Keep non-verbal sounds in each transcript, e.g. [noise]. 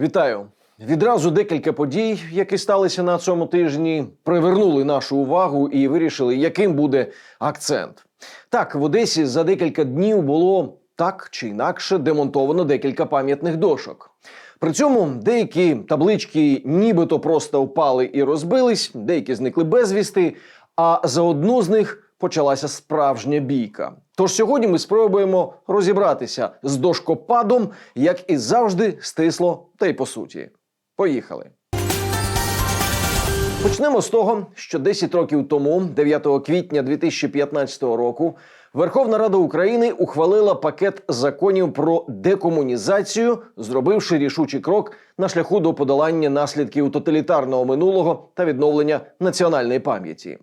Вітаю! Відразу декілька подій, які сталися на цьому тижні, привернули нашу увагу і вирішили, яким буде акцент. Так, в Одесі за декілька днів було так чи інакше демонтовано декілька пам'ятних дошок. При цьому деякі таблички нібито просто впали і розбились, деякі зникли безвісти, а за одну з них почалася справжня бійка. Тож сьогодні ми спробуємо розібратися з дошкопадом, як і завжди, стисло та й по суті. Поїхали. Почнемо з того, що 10 років тому, 9 квітня 2015 року, Верховна Рада України ухвалила пакет законів про декомунізацію, зробивши рішучий крок на шляху до подолання наслідків тоталітарного минулого та відновлення національної пам'яті.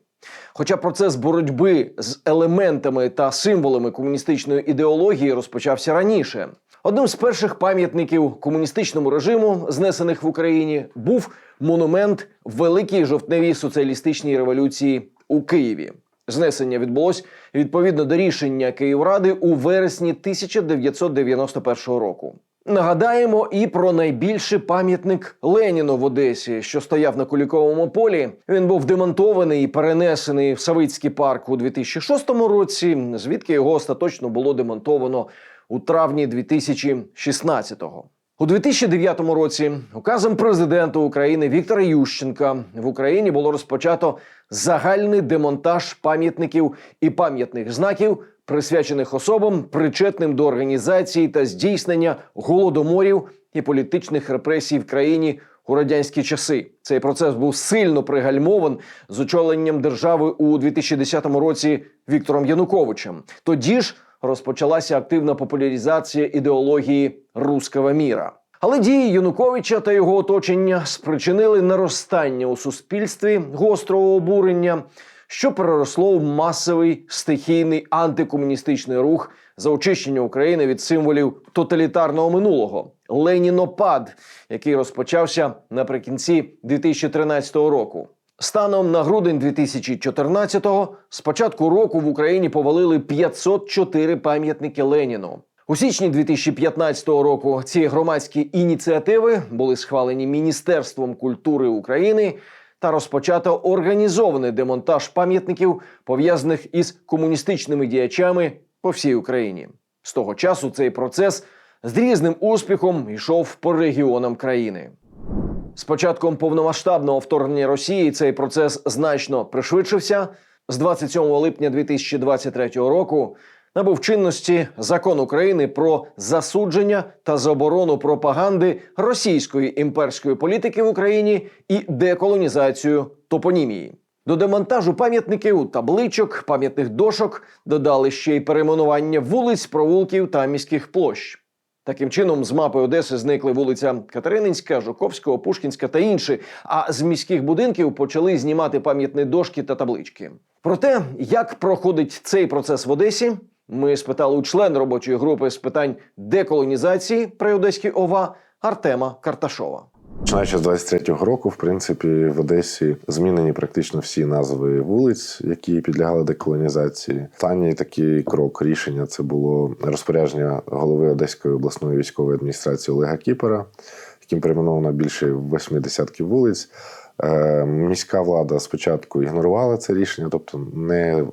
Хоча процес боротьби з елементами та символами комуністичної ідеології розпочався раніше. Одним з перших пам'ятників комуністичному режиму, знесених в Україні, був монумент Великій жовтневій соціалістичній революції у Києві. Знесення відбулось відповідно до рішення Київради у вересні 1991 року. Нагадаємо і про найбільший пам'ятник Леніну в Одесі, що стояв на Куліковому полі. Він був демонтований і перенесений в Савицький парк у 2006 році, звідки його остаточно було демонтовано у травні 2016-го. У 2009 році указом президента України Віктора Ющенка в Україні було розпочато загальний демонтаж пам'ятників і пам'ятних знаків, присвячених особам, причетним до організації та здійснення голодоморів і політичних репресій в країні у радянські часи. Цей процес був сильно пригальмован з очоленням держави у 2010 році Віктором Януковичем. Тоді ж розпочалася активна популяризація ідеології руского міра. Але дії Януковича та його оточення спричинили наростання у суспільстві гострого обурення, що переросло в масовий стихійний антикомуністичний рух за очищення України від символів тоталітарного минулого Ленінопад, який розпочався наприкінці 2013 року. Станом на грудень 2014-го з початку року в Україні повалили 504 пам'ятники Леніну. У січні 2015 року ці громадські ініціативи були схвалені Міністерством культури України та розпочато організований демонтаж пам'ятників, пов'язаних із комуністичними діячами по всій Україні. З того часу цей процес з різним успіхом йшов по регіонам країни. З початком повномасштабного вторгнення Росії цей процес значно пришвидшився. З 27 липня 2023 року набув чинності закон України про засудження та заборону пропаганди російської імперської політики в Україні і деколонізацію топонімії. До демонтажу пам'ятників, табличок, пам'ятних дошок додали ще й перейменування вулиць, провулків та міських площ. Таким чином, з мапи Одеси зникли вулиця Катерининська, Жуковського, Пушкінська та інші. А з міських будинків почали знімати пам'ятні дошки та таблички. Про те, як проходить цей процес в Одесі, ми спитали у член робочої групи з питань деколонізації при Одеській ОВА Артема Карташова. Починаючи з 23-го року, в принципі, в Одесі змінені практично всі назви вулиць, які підлягали деколонізації. Останній такий крок рішення це було розпорядження голови Одеської обласної військової адміністрації Олега Кіпера, яким перейменовано більше восьми десятків вулиць. Е, Міська влада спочатку ігнорувала це рішення, тобто не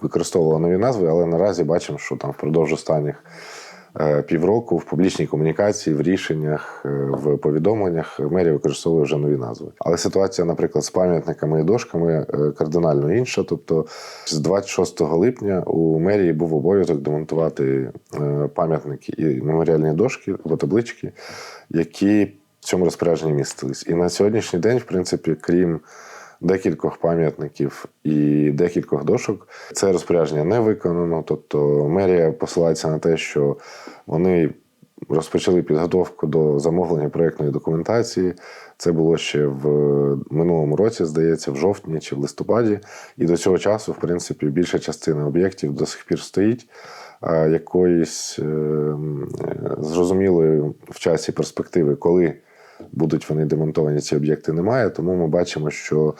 використовувала нові назви, але наразі бачимо, що там впродовж останніх півроку в публічній комунікації, в рішеннях, е, в повідомленнях мерія використовує вже нові назви. Але ситуація, наприклад, з пам'ятниками і дошками е, кардинально інша. Тобто, з 26 липня у мерії був обов'язок демонтувати е, пам'ятники і меморіальні дошки або таблички, які в цьому розпорядженні містились. І на сьогоднішній день, в принципі, крім декількох пам'ятників і декількох дошок. Це розпорядження не виконано. Тобто мерія посилається на те, що вони розпочали підготовку до замовлення проєктної документації. Це було ще в минулому році, здається, в жовтні чи в листопаді. І до цього часу, в принципі, більша частина об'єктів до сих пір стоїть. А якоїсь е, зрозумілої в часі перспективи, коли будуть вони демонтовані, ці об'єкти немає. Тому ми бачимо, що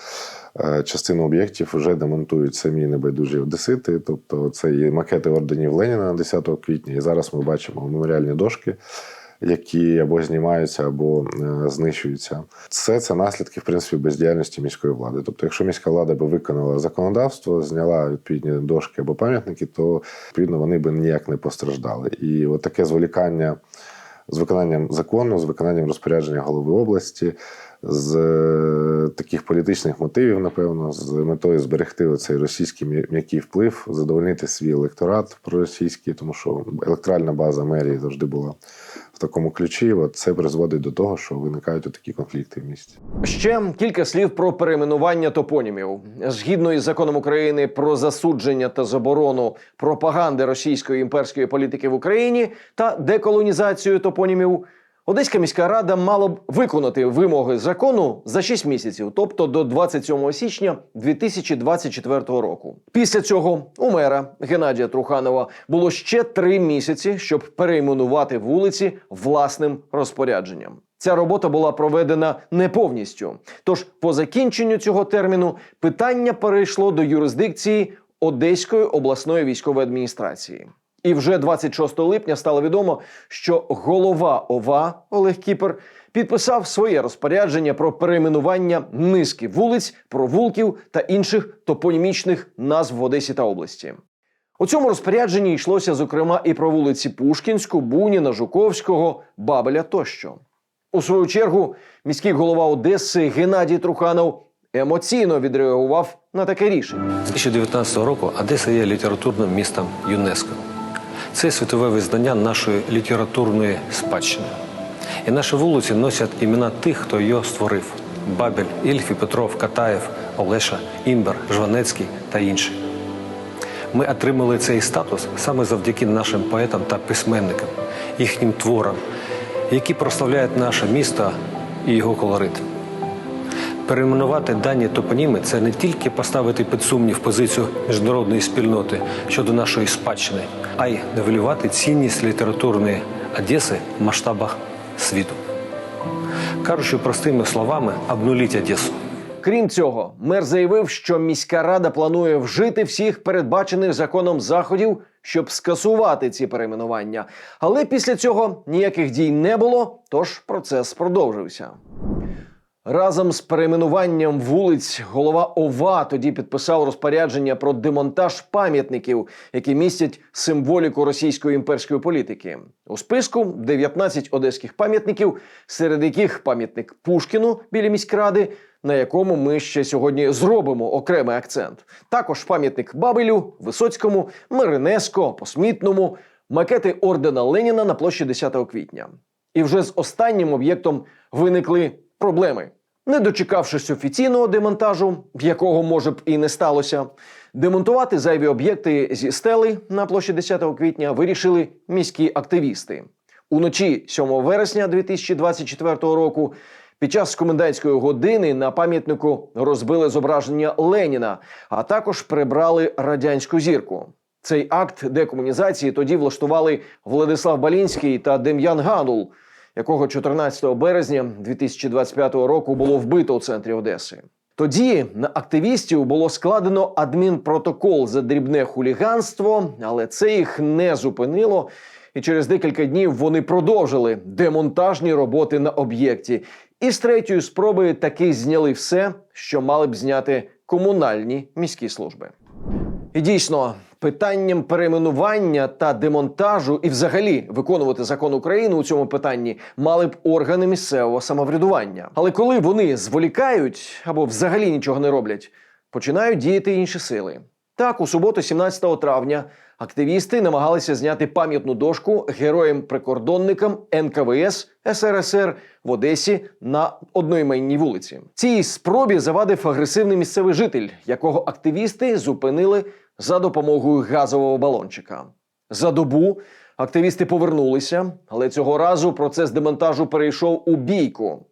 е, частину об'єктів вже демонтують самі небайдужі одесити. Тобто це і макети орденів Леніна на 10 квітня. І зараз ми бачимо меморіальні дошки, які або знімаються, або е, знищуються. Все це наслідки в принципі бездіяльності міської влади. Тобто, якщо міська влада би виконала законодавство, зняла відповідні дошки або пам'ятники, то відповідно вони би ніяк не постраждали. І от таке зволікання з виконанням закону, з виконанням розпорядження голови області, з е, таких політичних мотивів, напевно, з метою зберегти цей російський м'який вплив, задовольнити свій електорат проросійський, тому що електоральна база мерії завжди була такому ключі. От це призводить до того, що виникають такі конфлікти в місті. Ще кілька слів про перейменування топонімів. Згідно із законом України про засудження та заборону пропаганди російської імперської політики в Україні та деколонізацію топонімів. Одеська міська рада мала б виконати вимоги закону за 6 місяців, тобто до 27 січня 2024 року. Після цього у мера Геннадія Труханова було ще три місяці, щоб перейменувати вулиці власним розпорядженням. Ця робота була проведена не повністю. Тож, по закінченню цього терміну питання перейшло до юрисдикції Одеської обласної військової адміністрації. І вже 26 липня стало відомо, що голова ОВА Олег Кіпер підписав своє розпорядження про перейменування низки вулиць, провулків та інших топонімічних назв в Одесі та області. У цьому розпорядженні йшлося зокрема і про вулиці Пушкінську, Буніна, Жуковського, Бабеля тощо. У свою чергу міський голова Одеси Геннадій Труханов емоційно відреагував на таке рішення. З 2019 року Одеса є літературним містом ЮНЕСКО. Це світове визнання нашої літературної спадщини. І наші вулиці носять імена тих, хто її створив: Бабель, Ільфі, Петров, Катаєв, Олеша, Імбер, Жванецький та інші. Ми отримали цей статус саме завдяки нашим поетам та письменникам, їхнім творам, які прославляють наше місто і його колорит. Перейменувати дані топоніми це не тільки поставити під сумнів позицію міжнародної спільноти щодо нашої спадщини, а й нивелювати цінність літературної Одеси в масштабах світу. Кажучи простими словами, обнуліть Одесу. Крім цього, мер заявив, що міська рада планує вжити всіх передбачених законом заходів, щоб скасувати ці перейменування. Але після цього ніяких дій не було, тож процес продовжився. Разом з перейменуванням вулиць голова ОВА тоді підписав розпорядження про демонтаж пам'ятників, які містять символіку російської імперської політики. У списку 19 одеських пам'ятників, серед яких пам'ятник Пушкіну біля міськради, на якому ми ще сьогодні зробимо окремий акцент. Також пам'ятник Бабелю, Висоцькому, Миринеско, Посмітному, макети ордена Леніна на площі 10 квітня. І вже з останнім об'єктом виникли проблеми. Не дочекавшись офіційного демонтажу, якого може б і не сталося, демонтувати зайві об'єкти зі стели на площі 10 квітня вирішили міські активісти. Уночі 7 вересня 2024 року під час комендантської години на пам'ятнику розбили зображення Леніна, а також прибрали радянську зірку. Цей акт декомунізації тоді влаштували Владислав Балінський та Дем'ян Ганул, якого 14 березня 2025 року було вбито у центрі Одеси. Тоді на активістів було складено адмінпротокол за дрібне хуліганство, але це їх не зупинило. І через декілька днів вони продовжили демонтажні роботи на об'єкті. І з третьої спроби таки зняли все, що мали б зняти комунальні міські служби. І дійсно, питанням перейменування та демонтажу, і взагалі виконувати закон України у цьому питанні мали б органи місцевого самоврядування. Але коли вони зволікають або взагалі нічого не роблять, починають діяти інші сили. Так, у суботу, 17 травня, активісти намагалися зняти пам'ятну дошку героям-прикордонникам НКВС СРСР в Одесі на одноіменній вулиці. Цій спробі завадив агресивний місцевий житель, якого активісти зупинили за допомогою газового балончика. За добу активісти повернулися, але цього разу процес демонтажу перейшов у бійку.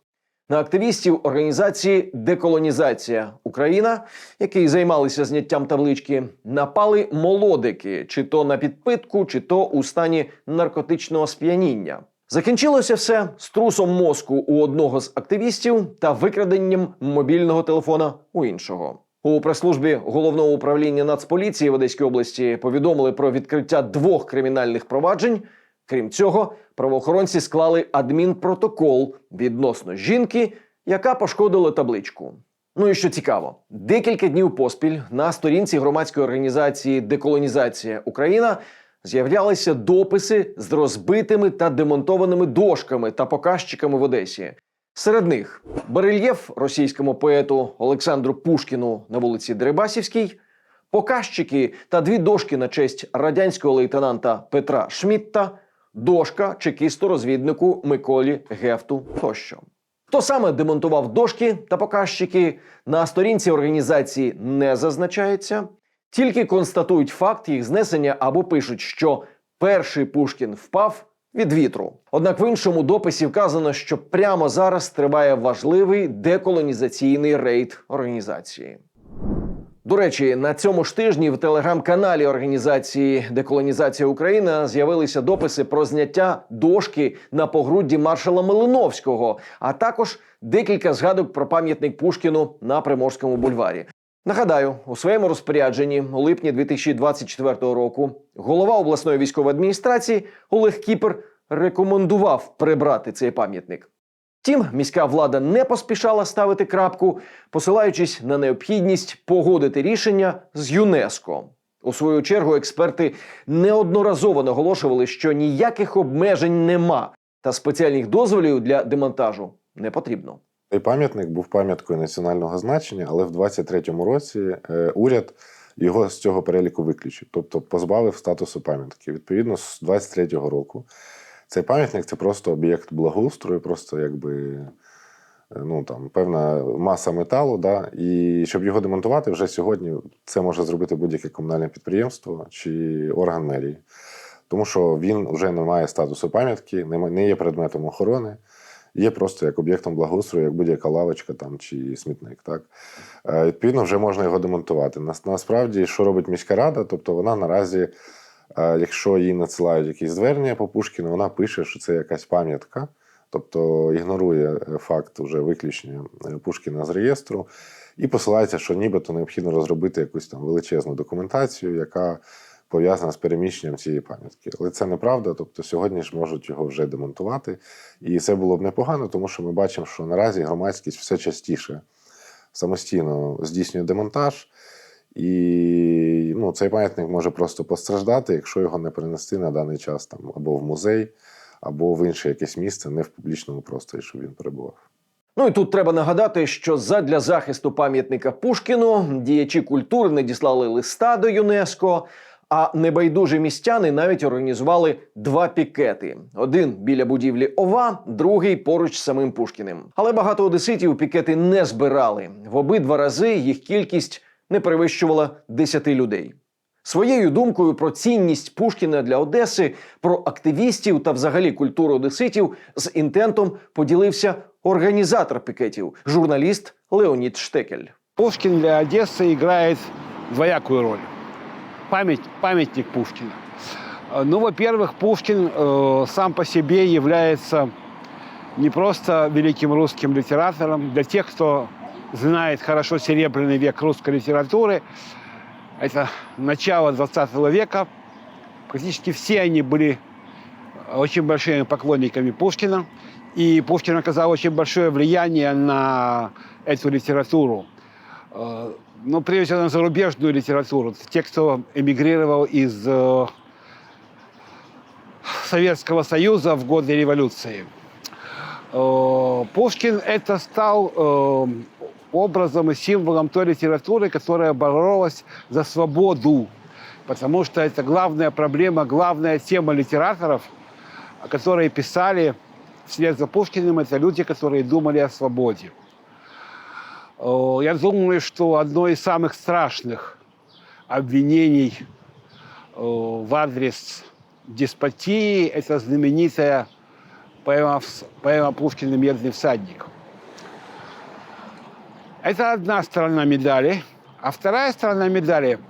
На активістів організації Деколонізація Україна, які займалися зняттям таблички, напали молодики, чи то на підпитку, чи то у стані наркотичного сп'яніння. Закінчилося все струсом мозку у одного з активістів та викраденням мобільного телефона у іншого. У прес-службі головного управління Нацполіції в Одеській області повідомили про відкриття двох кримінальних проваджень Крім цього, правоохоронці склали адмінпротокол відносно жінки, яка пошкодила табличку. Ну і що цікаво, декілька днів поспіль на сторінці громадської організації Деколонізація Україна з'являлися дописи з розбитими та демонтованими дошками та показчиками в Одесі. Серед них барельєф російському поету Олександру Пушкіну на вулиці Дерибасівській, показчики та дві дошки на честь радянського лейтенанта Петра Шмітта, дошка чекісту-розвіднику Миколі Гефту тощо. Хто саме демонтував дошки та показчики на сторінці організації не зазначається, тільки констатують факт їх знесення або пишуть, що перший Пушкін впав від вітру. Однак в іншому дописі вказано, що прямо зараз триває важливий деколонізаційний рейд організації. До речі, на цьому ж тижні в телеграм-каналі організації Деколонізація України з'явилися дописи про зняття дошки на погрудді маршала Милиновського, а також декілька згадок про пам'ятник Пушкіну на Приморському бульварі. Нагадаю, у своєму розпорядженні у липні 2024 року голова обласної військової адміністрації Олег Кіпер рекомендував прибрати цей пам'ятник. Втім, міська влада не поспішала ставити крапку, посилаючись на необхідність погодити рішення з ЮНЕСКО. У свою чергу експерти неодноразово наголошували, що ніяких обмежень нема, та спеціальних дозволів для демонтажу не потрібно. Цей пам'ятник був пам'яткою національного значення, але в 23-му році е, уряд його з цього переліку виключив, тобто позбавив статусу пам'ятки. Відповідно, з 23-го року цей пам'ятник це просто об'єкт благоустрою, просто якби е, ну, там, певна маса металу. Да? І щоб його демонтувати, вже сьогодні це може зробити будь-яке комунальне підприємство чи орган мерії. Тому що він вже не має статусу пам'ятки, не не є предметом охорони є просто як об'єктом благоустрою, як будь-яка лавочка там чи смітник. Так? Е, Відповідно, вже можна його демонтувати. Нас- Насправді, що робить міська рада? Тобто вона наразі, е, якщо їй надсилають якісь звернення по Пушкіну, вона пише, що це якась пам'ятка. Тобто ігнорує е, факт уже виключення Пушкіна з реєстру і посилається, що нібито необхідно розробити якусь там величезну документацію, яка пов'язана з переміщенням цієї пам'ятки. Але це неправда. Тобто сьогодні ж можуть його вже демонтувати. І це було б непогано, тому що ми бачимо, що наразі громадськість все частіше самостійно здійснює демонтаж. І ну, цей пам'ятник може просто постраждати, якщо його не перенести на даний час там або в музей, або в інше якесь місце, не в публічному просторі, щоб він перебував. Ну і тут треба нагадати, що задля захисту пам'ятника Пушкіну діячі культури надіслали листа до ЮНЕСКО. А небайдужі містяни навіть організували два пікети: один біля будівлі ОВА, другий поруч з самим Пушкіним. Але багато одеситів пікети не збирали. В обидва рази їх кількість не перевищувала 10 людей. Своєю думкою про цінність Пушкіна для Одеси, про активістів та взагалі культуру одеситів з інтентом поділився організатор пікетів, журналіст Леонід Штекель. Пушкин для Одессы играет двоякую роль. Память, памятник Пушкина. Э, Ну, во-первых, Пушкин э, сам по себе является не просто великим русским литератором. Для тех, кто знает хорошо серебряный век русской литературы, это начало 20 века, практически все они были очень большими поклонниками Пушкина. И Пушкин оказал очень большое влияние на эту литературу. Э, Ну, прежде всего, на зарубежную литературу. Те, кто эмигрировал из э, Советского Союза в годы революции. Э, Пушкин это стал образом и символом той литературы, которая боролась за свободу. Потому что это главная проблема, главная тема литераторов, которые писали вслед за Пушкиным, это люди, которые думали о свободе. Э, Я думаю, что одно из самых страшных обвинений э, в адрес деспотии – это знаменитая поэма, поэма Пушкина «Медный всадник». Это одна сторона медали, а вторая сторона медали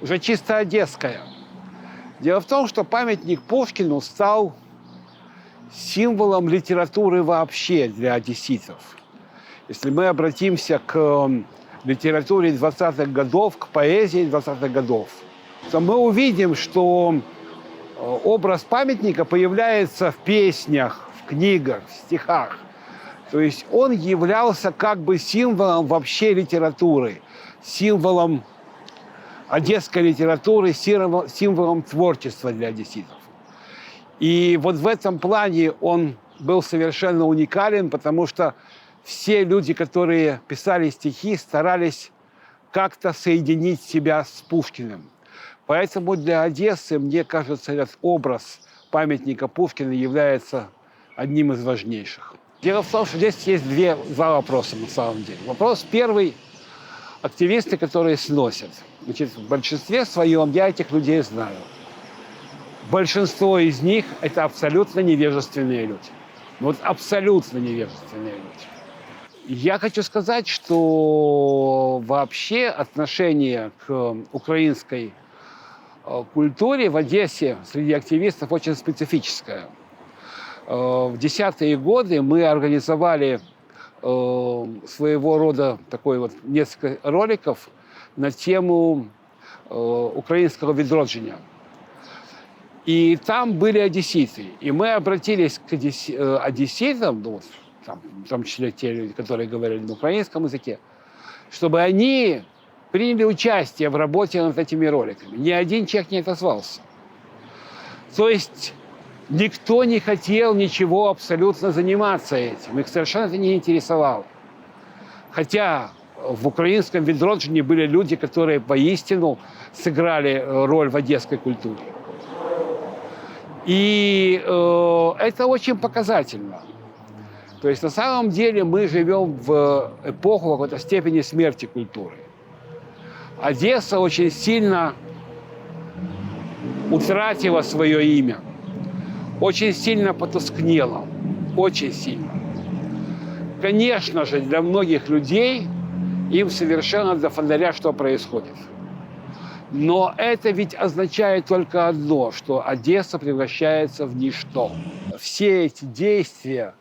уже чисто одесская. Дело в том, что памятник Пушкину стал символом литературы вообще для одесситов. Если мы обратимся к м, литературе 20-х годов, к поэзии 20-х годов, то мы увидим, что Э, Образ памятника появляется в песнях, в книгах, в стихах. То есть он являлся как бы символом вообще литературы, символом одесской литературы, символом творчества для одесситов. И вот в этом плане он был совершенно уникален, потому что все люди, которые писали стихи, старались как-то соединить себя с Пушкиным. Поэтому для Одессы, мне кажется, этот образ памятника Пушкина является одним из важнейших. Дело в том, что здесь есть две, два вопроса на самом деле. Вопрос первый – активисты, которые сносят. Значит, в большинстве своем я этих людей знаю. Большинство из них – это абсолютно невежественные люди. Вот абсолютно невежественные люди. Я хочу сказать, что вообще отношение к украинской э, культуре в Одессе среди активистов очень специфическое. Э, В десятые годы мы организовали э, своего рода такой вот несколько роликов на тему украинского відродження. И там были одесситы. И мы обратились к одесс- одесситам, ну, там, в том числе те люди, которые говорили на украинском языке, чтобы они приняли участие в работе над этими роликами. Ни один человек не отозвался. То есть никто не хотел ничего абсолютно заниматься этим. Их совершенно это не интересовало. Хотя в украинском відродженні были люди, которые поистину сыграли э, роль в одесской культуре. И э, это очень показательно. То есть на самом деле мы живем в эпоху какой-то степени смерти культуры. Одесса очень сильно утратила свое имя, очень сильно потускнела, очень сильно. Конечно же, для многих людей им совершенно до фонаря, что происходит. Но это ведь означает только одно, что Одесса превращается в ничто. Все эти действия,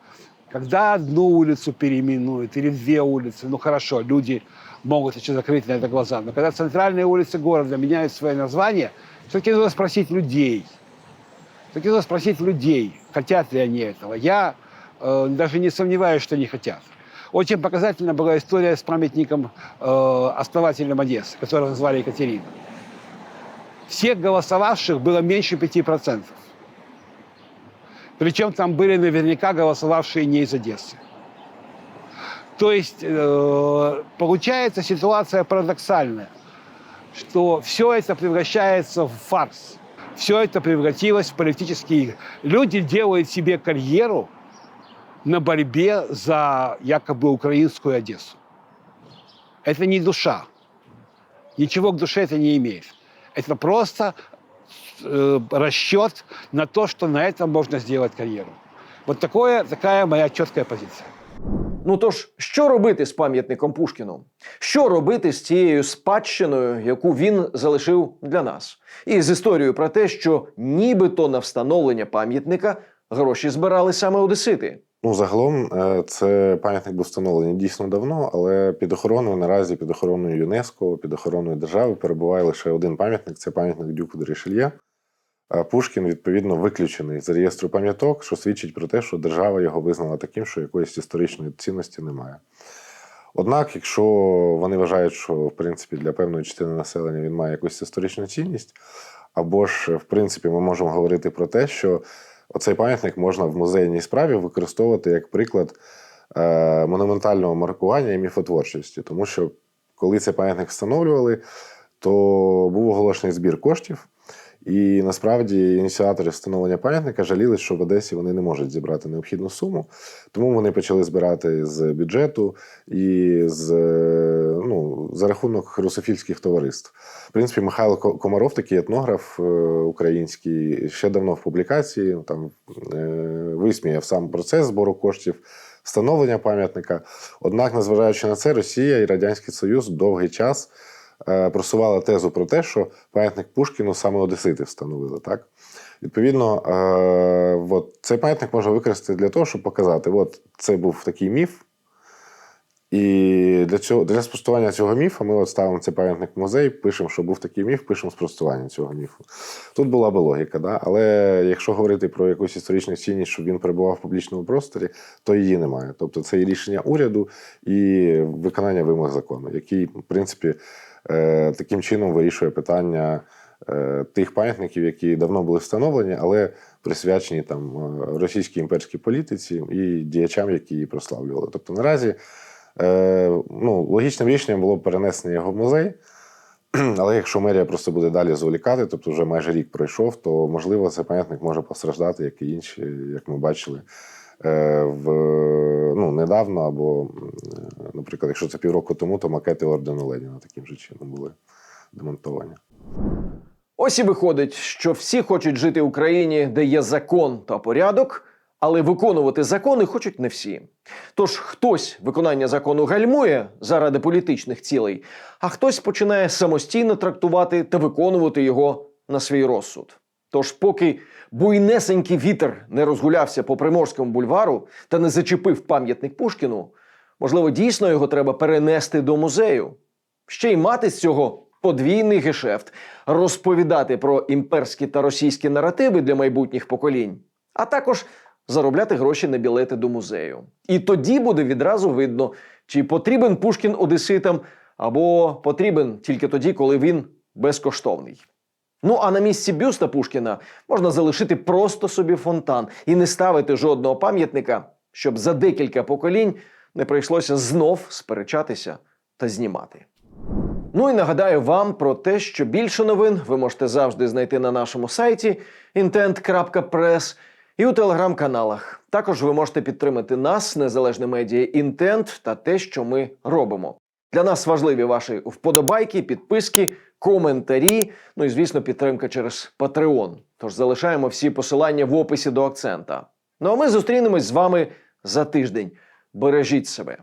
когда одну улицу переименуют или две улицы, ну хорошо, люди могут еще закрыть на это глаза, но когда центральные улицы города меняют свое название, все-таки нужно спросить людей. Все-таки нужно спросить людей, хотят ли они этого. Я э, даже не сомневаюсь, что не хотят. Очень показательна была история с памятником э, основателям Одессы, которого звали Екатерина. Всех голосовавших было меньше 5%. Причем там были наверняка голосовавшие не из Одессы. То есть э, получается ситуация парадоксальная, что все это превращается в фарс. Все это превратилось в политические игры. Люди делают себе карьеру на борьбе за якобы украинскую Одессу. Это не душа. Ничего к душе это не имеет. Это просто расчет на то, что на этом можно сделать карьеру. Вот такое, такая моя четкая позиция. Ну тож, що робити з пам'ятником Пушкіну? Що робити з цією спадщиною, яку він залишив для нас? І з історією про те, що нібито на встановлення пам'ятника гроші збирали саме одесити. Ну, загалом, е, це пам'ятник був встановлений дійсно давно, але під охороною наразі під охороною ЮНЕСКО, під охороною держави перебуває лише один пам'ятник це пам'ятник Дюку де Рішельє. Пушкін, відповідно, виключений з реєстру пам'яток, що свідчить про те, що держава його визнала таким, що якоїсь історичної цінності немає. Однак, якщо вони вважають, що в принципі для певної частини населення він має якусь історичну цінність, або ж в принципі ми можемо говорити про те, що оцей пам'ятник можна в музейній справі використовувати як приклад е, монументального маркування і міфотворчості, тому що коли цей пам'ятник встановлювали, то був оголошений збір коштів. І насправді ініціатори встановлення пам'ятника жаліли, що в Одесі вони не можуть зібрати необхідну суму, тому вони почали збирати з бюджету і з, е, ну, за рахунок русофільських товариств. В принципі, Михайло Комаров, такий етнограф е, український, ще давно в публікації там е, висміяв сам процес збору коштів. Встановлення пам'ятника. Однак, незважаючи на це, Росія і Радянський Союз довгий час просувала тезу про те, що пам'ятник Пушкіну саме Одесити встановили. Так? Відповідно, е, от, цей пам'ятник можна використати для того, щоб показати, от це був такий міф, І для цього для спростування цього міфу ми от ставимо цей пам'ятник в музей, пишемо, що був такий міф, пишемо спростування цього міфу. Тут була би логіка, да? але якщо говорити про якусь історичну цінність, щоб він перебував в публічному просторі, то її немає. Тобто це і рішення уряду і виконання вимог закону, який, в принципі, е, таким чином вирішує питання е, тих пам'ятників, які давно були встановлені, але присвячені там е, російській імперській політиці і діячам, які її прославлювали. Тобто наразі е, ну, логічним рішенням було перенесення його в музей. [clears throat] Але якщо мерія просто буде далі зволікати, тобто вже майже рік пройшов, то можливо цей пам'ятник може постраждати, як і інші, як ми бачили е, в ну, недавно, або, е, наприклад, якщо це півроку тому, то макети ордену Леніна таким же чином були демонтовані. Ось і виходить, що всі хочуть жити в Україні, де є закон та порядок, але виконувати закони хочуть не всі. Тож хтось виконання закону гальмує заради політичних цілей, а хтось починає самостійно трактувати та виконувати його на свій розсуд. Тож, поки буйнесенький вітер не розгулявся по Приморському бульвару та не зачепив пам'ятник Пушкіну, можливо, дійсно його треба перенести до музею. Ще й мати з цього подвійний гешефт, розповідати про імперські та російські наративи для майбутніх поколінь, а також заробляти гроші на білети до музею. І тоді буде відразу видно, чи потрібен Пушкін одеситам, або потрібен тільки тоді, коли він безкоштовний. Ну а на місці бюста Пушкіна можна залишити просто собі фонтан і не ставити жодного пам'ятника, щоб за декілька поколінь не прийшлося знов сперечатися та знімати. Ну і нагадаю вам про те, що більше новин ви можете завжди знайти на нашому сайті intent.press і у телеграм-каналах. Також ви можете підтримати нас, незалежне медіа Інтент та те, що ми робимо. Для нас важливі ваші вподобайки, підписки, коментарі. Ну і звісно, підтримка через Patreon. Тож залишаємо всі посилання в описі до акцента. Ну а ми зустрінемось з вами за тиждень. Бережіть себе.